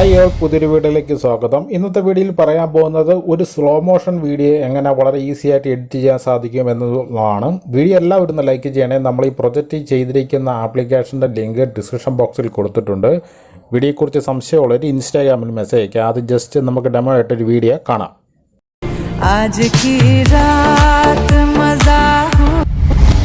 Hi all പുതിയൊരു വീഡിയോയിലേക്ക് സ്വാഗതം. ഇന്നത്തെ വീഡിയോയിൽ പറയാൻ പോകുന്നത് ഒരു സ്ലോ മോഷൻ വീഡിയോ എങ്ങനെ വളരെ ഈസി ആയിട്ട് എഡിറ്റ് ചെയ്യാൻ സാധിക്കും എന്നതാണ് വീഡിയോ എല്ലാവരും ഒന്ന് ലൈക്ക് ചെയ്യണേ നമ്മൾ ഈ പ്രൊജക്റ്റ് ചെയ്തിരിക്കുന്ന ആപ്ലിക്കേഷന്റെ ലിങ്ക് ഡിസ്ക്രിപ്ഷൻ ബോക്സിൽ കൊടുത്തിട്ടുണ്ട്. വീഡിയോയെക്കുറിച്ച് സംശയമുള്ളവർ ഇൻസ്റ്റാഗ്രാമിൽ മെസ്സേജ് അയക്കുക അത് ജസ്റ്റ് നമുക്ക് ഡെമോ ആയിട്ടൊരു വീഡിയോ കാണാം.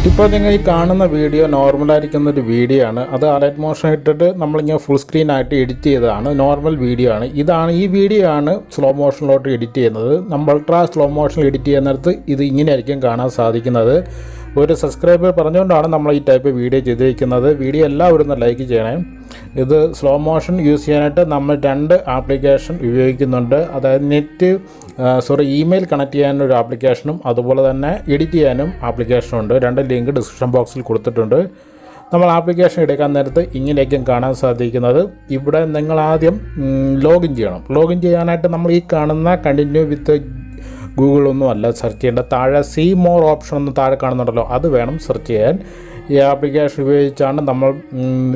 ഇപ്പോൾ നിങ്ങൾ ഈ കാണുന്ന വീഡിയോ നോർമലായിരിക്കുന്ന ഒരു വീഡിയോ ആണ്. അത് അലൈറ്റ് മോഷൻ ഇട്ടിട്ട് നമ്മളിങ്ങനെ ഫുൾ സ്ക്രീൻ ആയിട്ട് എഡിറ്റ് ചെയ്തതാണ്. നോർമൽ വീഡിയോ ആണ്. ഇതാണ് ഈ വീഡിയോ ആണ് സ്ലോ മോഷനിലോട്ട് എഡിറ്റ് ചെയ്യുന്നത്. നമ്മൾ അൾട്രാ സ്ലോ മോഷനിൽ എഡിറ്റ് ചെയ്യുന്നിടത്ത് ഇത് ഇങ്ങനെയായിരിക്കും കാണാൻ സാധിക്കുന്നത്. ഒരു സബ്സ്ക്രൈബർ പറഞ്ഞുകൊണ്ടാണ് നമ്മൾ ഈ ടൈപ്പ് വീഡിയോ ചെയ്തിരിക്കുന്നത്. വീഡിയോ എല്ലാവരും ഒന്ന് ലൈക്ക് ചെയ്യണേ. ഇത് സ്ലോ മോഷൻ യൂസ് ചെയ്യാനായിട്ട് നമ്മൾ രണ്ട് ആപ്ലിക്കേഷൻ ഉപയോഗിക്കുന്നുണ്ട്. അതായത് നെറ്റ് സോറി ഇമെയിൽ കണക്ട് ചെയ്യാനൊരു ആപ്ലിക്കേഷനും അതുപോലെ തന്നെ എഡിറ്റ് ചെയ്യാനും ആപ്ലിക്കേഷനുണ്ട് രണ്ട് ലിങ്ക് ഡിസ്ക്രിപ്ഷൻ ബോക്സിൽ കൊടുത്തിട്ടുണ്ട്. നമ്മൾ ആപ്ലിക്കേഷൻ എടുക്കാൻ നേരത്ത് ഇങ്ങനെയൊക്കെയും കാണാൻ സാധിക്കുന്നത്. ഇവിടെ നിങ്ങൾ ആദ്യം ലോഗിൻ ചെയ്യണം. ലോഗിൻ ചെയ്യാനായിട്ട് നമ്മൾ ഈ കാണുന്ന കണ്ടിന്യൂ വിത്ത് ഗൂഗിൾ ഒന്നും അല്ല സെർച്ച് ചെയ്യേണ്ട. താഴെ സീ മോർ ഓപ്ഷൻ ഒന്ന് താഴെ കാണുന്നുണ്ടല്ലോ അത് വേണം സെർച്ച് ചെയ്യാൻ. ഈ ആപ്ലിക്കേഷൻ ഉപയോഗിച്ചാണ് നമ്മൾ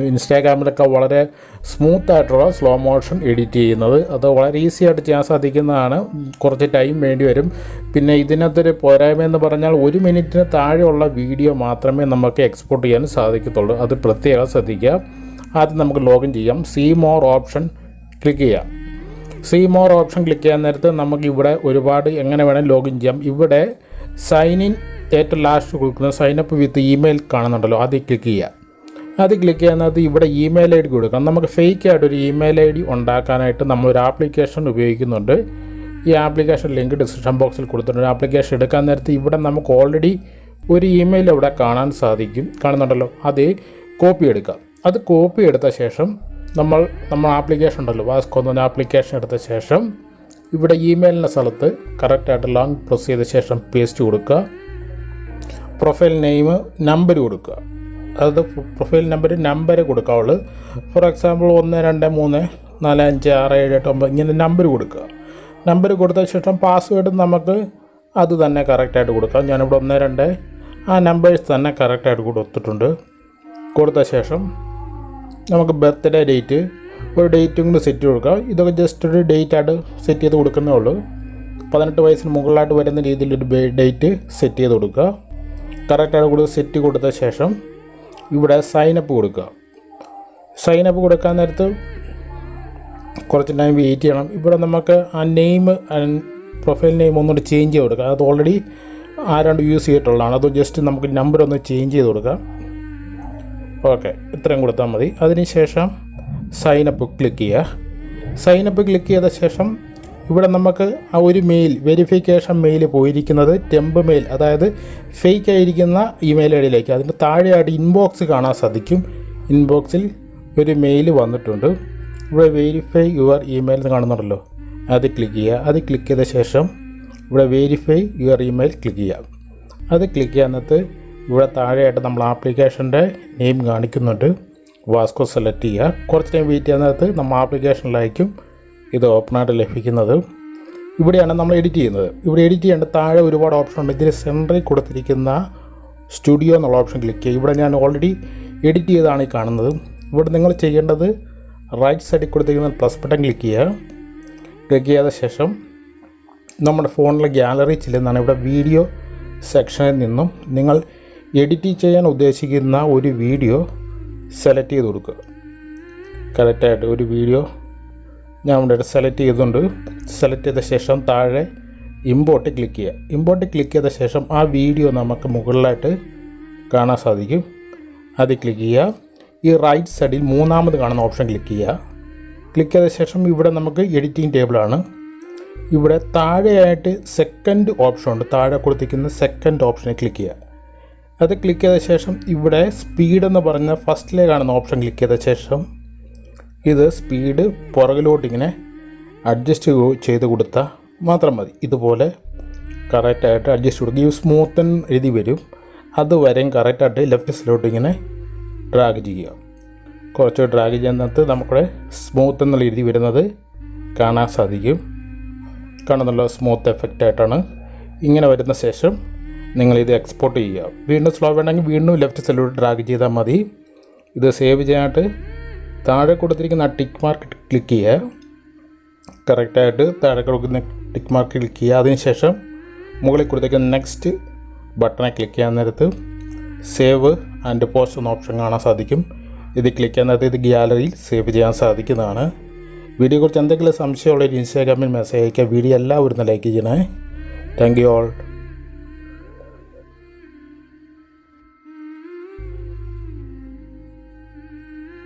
ഇൻസ്റ്റാഗ്രാമിലൊക്കെ വളരെ സ്മൂത്ത് ആയിട്ടുള്ള സ്ലോ മോഷൻ എഡിറ്റ് ചെയ്യുന്നത്. അത് വളരെ ഈസി ആയിട്ട് ചെയ്യാൻ സാധിക്കുന്നതാണ്. കുറച്ച് ടൈം വേണ്ടി വരും. പിന്നെ ഇതിനകത്തൊരു പോരായ്മ എന്ന് പറഞ്ഞാൽ ഒരു മിനിറ്റിന് താഴെയുള്ള വീഡിയോ മാത്രമേ നമുക്ക് എക്സ്പോർട്ട് ചെയ്യാൻ സാധിക്കത്തുള്ളൂ. അത് പ്രത്യേകം ശ്രദ്ധിക്കുക. ആദ്യം നമുക്ക് ലോഗിൻ ചെയ്യാം. സീ മോർ ഓപ്ഷൻ ക്ലിക്ക് ചെയ്യാം. സീ മോർ ഓപ്ഷൻ ക്ലിക്ക് ചെയ്യാൻ നേരത്ത് നമുക്ക് ഇവിടെ ഒരുപാട് എങ്ങനെ വേണേൽ ലോഗിൻ ചെയ്യാം. ഇവിടെ സൈൻ ഇൻ ഏറ്റവും ലാസ്റ്റ് കൊടുക്കുന്ന സൈൻ അപ്പ് വിത്ത് ഇമെയിൽ കാണുന്നുണ്ടല്ലോ. അത് ക്ലിക്ക് ചെയ്യുക. അത് ക്ലിക്ക് ചെയ്യുന്നത് ഇവിടെ ഇമെയിൽ ഐ ഡി കൊടുക്കാം. നമുക്ക് ഫേക്ക് ആയിട്ട് ഒരു ഇമെയിൽ ഐ ഡി ഉണ്ടാക്കാനായിട്ട് നമ്മളൊരു ആപ്ലിക്കേഷൻ ഉപയോഗിക്കുന്നുണ്ട്. ഈ ആപ്ലിക്കേഷൻ ലിങ്ക് ഡിസ്ക്രിപ്ഷൻ ബോക്സിൽ കൊടുത്തിട്ടുണ്ട്. ആപ്ലിക്കേഷൻ എടുക്കാൻ നേരത്ത് ഇവിടെ നമുക്ക് ഓൾറെഡി ഒരു ഇമെയിൽ ഇവിടെ കാണാൻ സാധിക്കും. കാണുന്നുണ്ടല്ലോ. അത് കോപ്പി എടുക്കാം. അത് കോപ്പി എടുത്ത ശേഷം നമ്മൾ നമ്മൾ ആപ്ലിക്കേഷൻ ഉണ്ടല്ലോ വാസ്കോ എന്ന് ആപ്ലിക്കേഷൻ എടുത്ത ശേഷം ഇവിടെ ഇമെയിലിന്റെ സ്ഥലത്ത് കറക്റ്റായിട്ട് ലോങ് പ്രസ് ചെയ്ത ശേഷം പേസ്റ്റ് കൊടുക്കുക. പ്രൊഫൈൽ നെയിം നമ്പർ കൊടുക്കുക. അതായത് പ്രൊഫൈൽ നമ്പർ നമ്പർ കൊടുക്കാവുള്ളൂ ഫോർ എക്സാമ്പിൾ ഒന്ന് രണ്ട് മൂന്ന് നാല് അഞ്ച് ആറ് ഏഴ് എട്ട് ഒമ്പത് ഇങ്ങനെ നമ്പർ കൊടുക്കുക. നമ്പർ കൊടുത്ത ശേഷം പാസ്വേഡ് നമുക്ക് അത് തന്നെ കറക്റ്റായിട്ട് കൊടുക്കാം. ഞാനിവിടെ ഒന്ന് രണ്ട് ആ നമ്പേഴ്സ് തന്നെ കറക്റ്റായിട്ട് കൊടുത്തിട്ടുണ്ട്. കൊടുത്ത ശേഷം നമുക്ക് ബർത്ത്ഡേ ഡേറ്റ് ഒരു ഡേറ്റും കൂടി സെറ്റ് കൊടുക്കുക ഇതൊക്കെ ജസ്റ്റ് ഒരു ഡേറ്റ് ആയിട്ട് സെറ്റ് ചെയ്ത് കൊടുക്കുന്നേ ഉള്ളൂ. പതിനെട്ട് വയസ്സിന് മുകളിലായിട്ട് വരുന്ന രീതിയിൽ ഒരു ഡേറ്റ് സെറ്റ് ചെയ്ത് കൊടുക്കുക. കറക്റ്റായിട്ട് കൂടുതൽ സെറ്റ് കൊടുത്ത ശേഷം ഇവിടെ സൈനപ്പ് കൊടുക്കുക. സൈനപ്പ് കൊടുക്കാൻ നേരത്ത് കുറച്ച് ടൈം വെയിറ്റ് ചെയ്യണം. ഇവിടെ നമുക്ക് ആ നെയിം പ്രൊഫൈൽ നെയിം ഒന്നുകൂടി ചേഞ്ച് ചെയ്ത് കൊടുക്കുക അത് ഓൾറെഡി ആരാണ്ട് യൂസ് ചെയ്തിട്ടുള്ളതാണ്. അത് ജസ്റ്റ് നമുക്ക് നമ്പർ ഒന്ന് ചേഞ്ച് ചെയ്ത് കൊടുക്കാം. ഓക്കെ ഇത്രയും കൊടുത്താൽ മതി. അതിനുശേഷം സൈനപ്പ് ക്ലിക്ക് ചെയ്യുക. സൈനപ്പ് ക്ലിക്ക് ചെയ്ത ശേഷം ഇവിടെ നമുക്ക് ആ ഒരു മെയിൽ വെരിഫിക്കേഷൻ മെയിൽ പോയിരിക്കുന്നത് ടെമ്പ് മെയിൽ അതായത് ഫേക്ക് ആയിരിക്കുന്ന ഇമെയിൽ ഐ ഡിയിലേക്ക് അതിന്റെ താഴെയായിട്ട് ഇൻബോക്സ് കാണാൻ സാധിക്കും. ഇൻബോക്സിൽ ഒരു മെയിൽ വന്നിട്ടുണ്ട്. ഇവിടെ വെരിഫൈ യുവർ ഇമെയിൽ കാണുന്നുണ്ടല്ലോ. അത് ക്ലിക്ക് ചെയ്യുക. അത് ക്ലിക്ക് ചെയ്ത ശേഷം ഇവിടെ വെരിഫൈ യുവർ ഇമെയിൽ ക്ലിക്ക് ചെയ്യുക. അത് ക്ലിക്ക് ചെയ്യാനകത്ത് ഇവിടെ താഴെയായിട്ട് നമ്മൾ ആപ്ലിക്കേഷന്റെ നെയിം കാണിക്കുന്നുണ്ട്. വാസ്കോ സെലക്ട് ചെയ്യുക. കുറച്ച് ടൈം വെയിറ്റ് ചെയ്യുന്നതിനകത്ത് നമ്മൾ ആപ്ലിക്കേഷനിലായിരിക്കും ഇത് ഓപ്പണായിട്ട് ലഭിക്കുന്നത്. ഇവിടെയാണ് നമ്മൾ എഡിറ്റ് ചെയ്യുന്നത്. ഇവിടെ എഡിറ്റ് ചെയ്യേണ്ട താഴെ ഒരുപാട് ഓപ്ഷൻ ഉണ്ട്. ഇതിൽ സെന്ററിൽ കൊടുത്തിരിക്കുന്ന സ്റ്റുഡിയോ എന്നുള്ള ഓപ്ഷൻ ക്ലിക്ക് ചെയ്യുക. ഇവിടെ ഞാൻ ഓൾറെഡി എഡിറ്റ് ചെയ്താണ് ഈ കാണുന്നത്. ഇവിടെ നിങ്ങൾ ചെയ്യേണ്ടത് റൈറ്റ് സൈഡിൽ കൊടുത്തിരിക്കുന്ന പ്ലസ് ബട്ടൺ ക്ലിക്ക് ചെയ്യുക. ക്ലിക്ക് ചെയ്ത ശേഷം നമ്മുടെ ഫോണിലെ ഗ്യാലറി ചെല്ലുന്നതാണ്. ഇവിടെ വീഡിയോ സെക്ഷനിൽ നിന്നും നിങ്ങൾ എഡിറ്റ് ചെയ്യാൻ ഉദ്ദേശിക്കുന്ന ഒരു വീഡിയോ സെലക്ട് ചെയ്ത് കൊടുക്കുക. കറക്റ്റായിട്ട് ഒരു വീഡിയോ ഞാൻ ഇവിടെ സെലക്ട് ചെയ്തുകൊണ്ട് സെലക്ട് ചെയ്ത ശേഷം താഴെ ഇമ്പോർട്ട് ക്ലിക്ക് ചെയ്യുക. ഇമ്പോർട്ട് ക്ലിക്ക് ചെയ്ത ശേഷം ആ വീഡിയോ നമുക്ക് മുകളിലായിട്ട് കാണാൻ സാധിക്കും. അത് ക്ലിക്ക് ചെയ്യുക. ഈ റൈറ്റ് സൈഡിൽ മൂന്നാമത് കാണുന്ന ഓപ്ഷൻ ക്ലിക്ക് ചെയ്യുക. ക്ലിക്ക് ചെയ്ത ശേഷം ഇവിടെ നമുക്ക് എഡിറ്റിംഗ് ടേബിളാണ് ഇവിടെ താഴെയായിട്ട് സെക്കൻഡ് ഓപ്ഷൻ ഉണ്ട്. താഴെ കൊടുത്തിരിക്കുന്ന സെക്കൻഡ് ഓപ്ഷനെ ക്ലിക്ക് ചെയ്യുക. അത് ക്ലിക്ക് ചെയ്ത ശേഷം ഇവിടെ സ്പീഡ് എന്ന് പറഞ്ഞ ഫസ്റ്റിലെ കാണുന്ന ഓപ്ഷൻ ക്ലിക്ക് ചെയ്ത ശേഷം ഇത് സ്പീഡ് പുറകിലോട്ടിങ്ങനെ അഡ്ജസ്റ്റ് ചെയ്ത് കൊടുത്താൽ മാത്രം മതി. ഇതുപോലെ കറക്റ്റായിട്ട് അഡ്ജസ്റ്റ് കൊടുക്കുക ഈ സ്മൂത്തൻ എഴുതി വരും. അതുവരെയും കറക്റ്റായിട്ട് ലെഫ്റ്റ് സൈഡിലോട്ട് ഇങ്ങനെ ഡ്രാഗ് ചെയ്യുക. കുറച്ച് ഡ്രാഗ് ചെയ്യുന്നത് നമ്മുടെ സ്മൂത്ത് എന്നുള്ള എഴുതി വരുന്നത് കാണാൻ സാധിക്കും. കാണുന്നുള്ള സ്മൂത്ത് എഫക്റ്റായിട്ടാണ് ഇങ്ങനെ വരുന്ന ശേഷം നിങ്ങൾ ഇത് എക്സ്പോർട്ട് ചെയ്യുക. വീണ്ടും സ്ലോ വേണമെങ്കിൽ വീണ്ടും ലെഫ്റ്റ് സൈഡിലോട്ട് ഡ്രാഗ് ചെയ്താൽ മതി. ഇത് സേവ് ചെയ്യാനായിട്ട് താഴെ കൊടുത്തിരിക്കുന്ന ടിക്ക് മാർക്ക് ക്ലിക്ക് ചെയ്യുക. കറക്റ്റായിട്ട് താഴെ കൊടുക്കുന്ന ടിക്ക് മാർക്ക് ക്ലിക്ക് ചെയ്യുക. അതിനുശേഷം മുകളിൽ കൊടുത്തിരിക്കുന്ന നെക്സ്റ്റ് ബട്ടണെ ക്ലിക്ക് ചെയ്യാൻ നേരത്ത് സേവ് ആൻഡ് പോസ്റ്റ് എന്ന ഓപ്ഷൻ കാണാൻ സാധിക്കും. ഇത് ക്ലിക്ക് ചെയ്യാൻ നേരത്ത് ഇത് ഗ്യാലറിയിൽ സേവ് ചെയ്യാൻ സാധിക്കുന്നതാണ്. കുറിച്ച് എന്തെങ്കിലും സംശയമുള്ള ഇൻസ്റ്റാഗ്രാമിൽ മെസ്സേജ് അയക്കുക വീഡിയോ എല്ലാവരും ലൈക്ക് ചെയ്യണേ. Thank you all